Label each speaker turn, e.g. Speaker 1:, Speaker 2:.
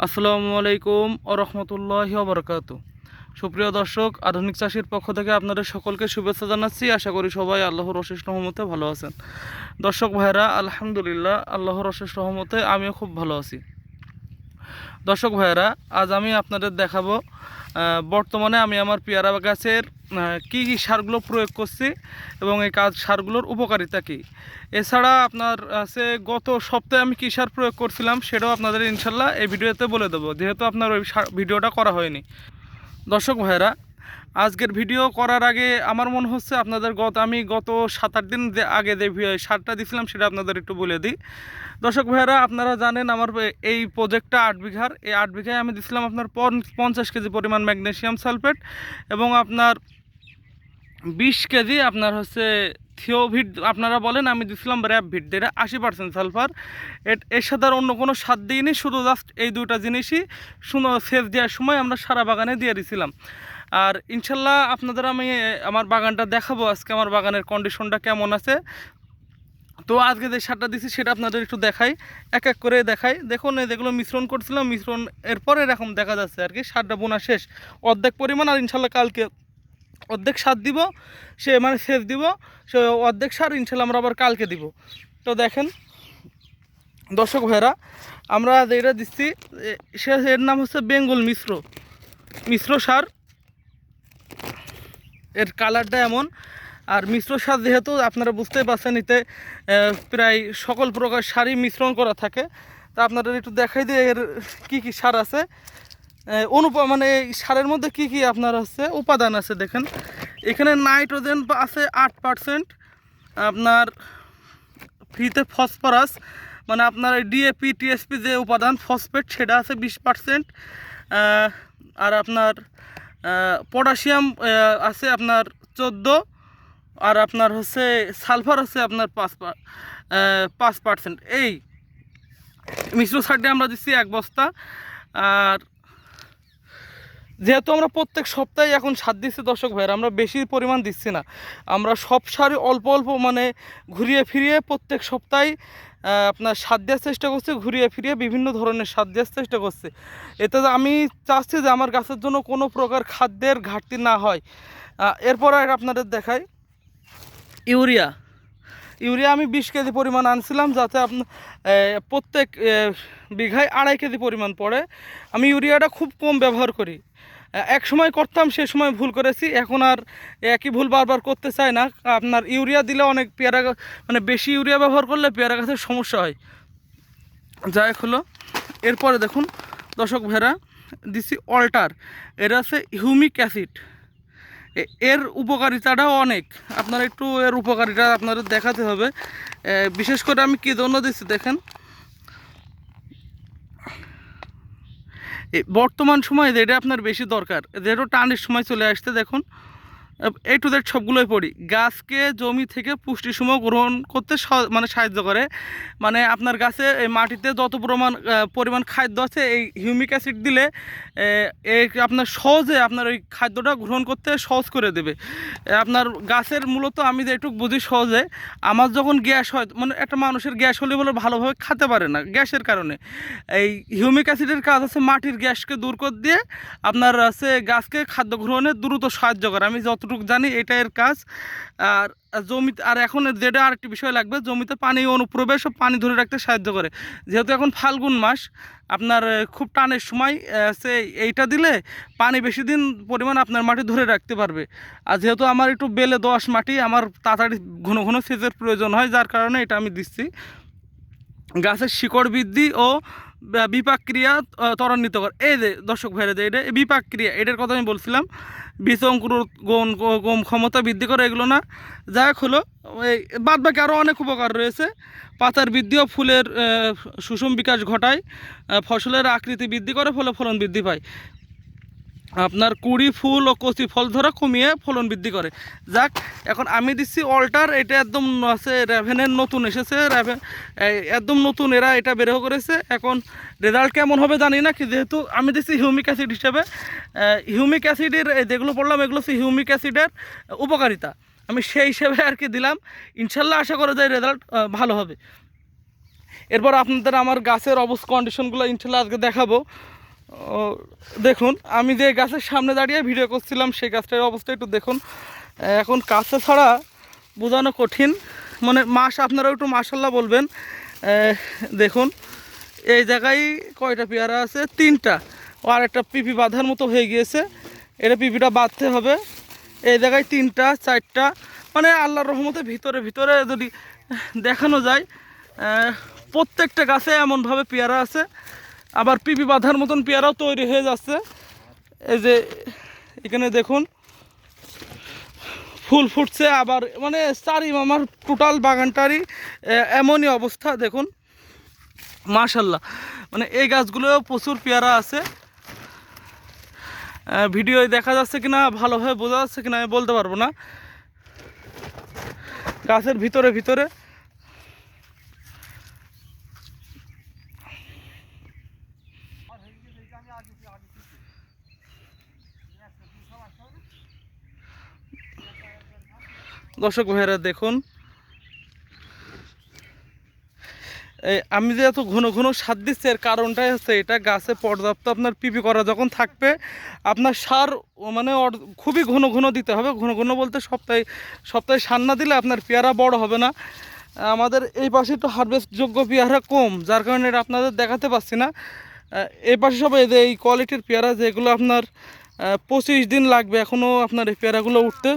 Speaker 1: আসসালামু আলাইকুম ও রহমতুল্লাহি বরকাত। সুপ্রিয় দর্শক, আধুনিক চাষির পক্ষ থেকে আপনাদের সকলকে শুভেচ্ছা জানাচ্ছি। আশা করি সবাই আল্লাহর অশেষ রহমতে ভালো আছেন। দর্শক ভাইরা আলহামদুলিল্লাহ, আল্লাহর অশেষ রহমতে আমিও খুব ভালো আছি। দর্শক ভাইয়েরা, আজ আমি আপনাদের দেখাবো বর্তমানে আমি আমার পেয়ারা গাছের কি কী সারগুলো প্রয়োগ করছি এবং এই কাজ সারগুলোর উপকারিতা কী। এছাড়া আপনার আছে গত সপ্তাহে আমি কী সার প্রয়োগ করছিলাম সেটাও আপনাদের ইনশাল্লাহ এই ভিডিওতে বলে দেবো, যেহেতু আপনার ওই ভিডিওটা করা হয়নি। দর্শক ভাইরা আজকের ভিডিও করার আগে আমার মনে হচ্ছে আপনাদের গত, আমি গত সাত আট দিন আগে যে সারটা দিছিলাম সেটা আপনাদের একটু বলে দিই। দর্শক ভাইরা আপনারা জানেন আমার এই প্রজেক্টটা আট বিঘার। এই আট বিঘায় আমি দিছিলাম আপনার পন- পঞ্চাশ কেজি পরিমাণ ম্যাগনেসিয়াম সালফেট এবং আপনার বিশ কেজি আপনার হচ্ছে থিওভিট, আপনারা বলেন আমি দিছিলাম র্যাপ ভিট, যেটা আশি পার্সেন্ট সালফার। এর- সাথে আর অন্য কোনো স্বাদ দিইনি, শুধু জাস্ট এই দুইটা জিনিসই শুনো সেচ দেওয়ার সময় আমরা সারা বাগানে দিয়ে দিছিলাম। আর ইনশাল্লাহ আপনাদের আমি আমার বাগানটা দেখাবো। আজকে আমার বাগানের কন্ডিশনটা কেমন আছে? তো আজকে যে সারটা দিছি, সেটা আপনাদের একটু দেখাই। এক এক করে দেখাই। দেখুন, এই যেগুলো মিশ্রণ করছিলাম, মিশ্রণ এরপর এরকম দেখা যাচ্ছে আর কি, সারটা বোনা শেষ। অর্ধেক পরিমাণ আর ইনশাল্লাহ কালকে অর্ধেক সার দিব, সে মানে সেচ দিব, সে অর্ধেক সার ইনশাল্লাহ আমরা আবার কালকে দিব। তো দেখেন, দর্শক ভাইরা আমরা যেটা দিচ্ছি সে এর নাম হচ্ছে বেঙ্গল মিশ্র মিশ্র সার। এর কালারটা এমন। আর মিশ্র সার যেহেতু আপনারা বুঝতেই পারছেন, এতে প্রায় সকল প্রকার সারই মিশ্রণ করা থাকে। তা আপনারা একটু দেখাই দিয়ে এর কী কী সার আছে। অনুপ মানে সারের মধ্যে কি কি আপনার হচ্ছে উপাদান আছে, দেখেন। এখানে নাইট্রোজেন আছে আট পার্সেন্ট আপনার ফ্রিতে ফসফরাস মানে আপনার ডিএপি টিএসপি যে উপাদান, ফসফেট, সেটা আছে বিশ পার্সেন্ট আর আপনার পটাশিয়াম আছে আপনার চোদ্দ, আর আপনার হচ্ছে সালফার আছে আপনার পাঁচ পাঁচ পার্সেন্ট এই মিশ্র সারটি আমরা দিচ্ছি এক বস্তা, আর যেহেতু আমরা প্রত্যেক সপ্তাহে এখন সার দিচ্ছি দর্শক ভাইয়ের, আমরা বেশি পরিমাণ দিচ্ছি না। আমরা সব সারই অল্প অল্প মানে ঘুরিয়ে ফিরিয়ে প্রত্যেক সপ্তাহে আপনার সার দেওয়ার চেষ্টা করছে, ঘুরিয়ে ফিরিয়ে বিভিন্ন ধরনের সার দেওয়ার চেষ্টা করছে। এতে আমি চাচ্ছি যে আমার গাছের জন্য কোনো প্রকার খাদ্যের ঘাটতি না হয়। এরপর আর আপনাদের দেখাই। ইউরিয়া। ইউরিয়া আমি বিশ কেজি পরিমাণ আনছিলাম, যাতে আপনার প্রত্যেক বিঘায় আড়াই কেজি পরিমাণ পড়ে। আমি ইউরিয়াটা খুব কম ব্যবহার করি। এক সময় করতাম, সে সময় ভুল করেছি। এখন আর একই ভুল বারবার করতে চাই না। আপনার ইউরিয়া দিলে অনেক পেয়ারা মানে বেশি ইউরিয়া ব্যবহার করলে পেয়ারা গাছের সমস্যা হয়। যাই হলো, এরপরে দেখুন, দর্শক ভেড়া দিছি অল্টার এর আছে হিউমিক অ্যাসিড এর উপকারিতাটাও অনেক। আপনারা একটু এর উপকারিতা আপনাদের দেখাতে হবে। বিশেষ করে আমি কী জন্য দিচ্ছি দেখেন। বর্তমান সময়ে যেটা আপনার বেশি দরকার যেটা টানের সময় চলে আসতে দেখুন এই টু দ্যাট সবগুলোই পড়ি। গাছকে জমি থেকে পুষ্টি সময় গ্রহণ করতে মানে সাহায্য করে। মানে আপনার গাছে এই মাটিতে যত পরিমাণ পরিমাণ খাদ্য আছে, এই হিউমিক অ্যাসিড দিলে এই আপনার সহজে আপনার ওই খাদ্যটা গ্রহণ করতে সহজ করে দেবে। আপনার গাছের মূলত আমি যে একটু বুঝি সহজে, আমার যখন গ্যাস হয় মানে একটা মানুষের গ্যাস হলে বলে ভালোভাবে খেতে পারে না, গ্যাসের কারণে। এই হিউমিক অ্যাসিডের কাজ আছে মাটির গ্যাসকে দূর করে দিয়ে আপনার আছে গাছকে খাদ্য গ্রহণে দ্রুত সাহায্য করে। আমি যতটুকু জানি এটা এর কাজ। আর জমিতে, আর এখন যেটা আরেকটি বিষয় লাগবে, জমিতে পানি অনুপ্রবেশ পানি ধরে রাখতে সাহায্য করে। যেহেতু এখন ফাল্গুন মাস, আপনার খুব টানের সময় সে এইটা দিলে পানি বেশি দিন পরিমাণ আপনার মাটি ধরে রাখতে পারবে। আর যেহেতু আমার একটু বেলে দোআঁশ মাটি, আমার তাড়াতাড়ি ঘন ঘন সেচের প্রয়োজন হয়, যার কারণে এটা আমি দিচ্ছি। গাছের শিকড় বৃদ্ধি ও বিপাক ক্রিয়া ত্বরান্বিত করে এই যে, দর্শক ভাইরা, যে এটা বিপাক ক্রিয়া এটার কথা আমি বলছিলাম। বীজ অঙ্কুর গম গম ক্ষমতা বৃদ্ধি করে এগুলো না। যাই হোক হলো, এই বাদ বাকি আরও অনেক উপকার রয়েছে। পাতার বৃদ্ধি ও ফুলের সুষম বিকাশ ঘটায় ফসলের আকৃতি বৃদ্ধি করে, ফলে ফলন বৃদ্ধি পায়। আপনার কুড়ি ফুল ও কচি ফল ধরা কমিয়ে ফলন বৃদ্ধি করে। যাক, এখন আমি দিচ্ছি অল্টার এটা একদম আছে র্যাভেনের নতুন, এসেছে র্যাভেন একদম নতুন, এরা এটা বের করেছে। এখন রেজাল্ট কেমন হবে জানি না, কি যেহেতু আমি দিচ্ছি হিউমিক অ্যাসিড হিসেবে। হিউমিক অ্যাসিডের যেগুলো পড়লাম, এগুলো হচ্ছে হিউমিক অ্যাসিডের উপকারিতা। আমি সেই হিসেবে আর কি দিলাম। ইনশাল্লাহ আশা করা যায় রেজাল্ট ভালো হবে। এরপর আপনাদের আমার গাছের অবস্থা কন্ডিশনগুলো ইনশাল্লাহ আজকে দেখাবো। দেখুন, আমি যে গাছের সামনে দাঁড়িয়ে ভিডিও করছিলাম, সেই গাছটার অবস্থা একটু দেখুন। এখন কাছে ছাড়া বোঝানো কঠিন। মানে মাস আপনারা একটু মাসাল্লাহ বলবেন। দেখুন, এই জায়গায় কয়টা পেয়ারা আছে? তিনটা। আর একটা পিপি বাঁধার মতো হয়ে গিয়েছে। এটা পিপিটা বাঁধতে হবে। এই জায়গায় তিনটা, চারটা। মানে আল্লাহর রহমতে ভিতরে ভিতরে যদি দেখানো যায় প্রত্যেকটা গাছে এমনভাবে পেয়ারা আছে। আবার পিপি বাঁধার মতন পেয়ারাও তৈরি হয়ে যাচ্ছে। এই যে এখানে দেখুন, ফুল ফুটছে আবার মানে চারি আমার টোটাল বাগানটারই এমনই অবস্থা, দেখুন। মাশাল্লাহ। মানে এই গাছগুলোও প্রচুর পেয়ারা আছে। ভিডিও দেখা যাচ্ছে কিনা, ভালোভাবে বোঝা যাচ্ছে কিনা, আমি বলতে পারব না। গাছের ভিতরে ভিতরে দর্শক ভাইয়েরা, দেখুন। আমি যে এত ঘন ঘন সার দিচ্ছি, এর কারণটাই হচ্ছে এটা গাছে পর্যাপ্ত আপনার পিপি করা যখন থাকবে, আপনার সার মানে খুবই ঘন ঘন দিতে হবে। ঘন ঘন বলতে সপ্তাহে সপ্তাহে সার না দিলে আপনার পেয়ারা বড় হবে না। আমাদের এই পাশে একটু হারভেস্টযোগ্য পেয়ারা কম, যার কারণে এটা আপনাদের দেখাতে পাচ্ছি না। এই পাশে সব এই এই কোয়ালিটির পেয়ারা, যেগুলো আপনার পঁচিশ দিন লাগবে এখনও আপনার এই পেয়ারাগুলো উঠতে।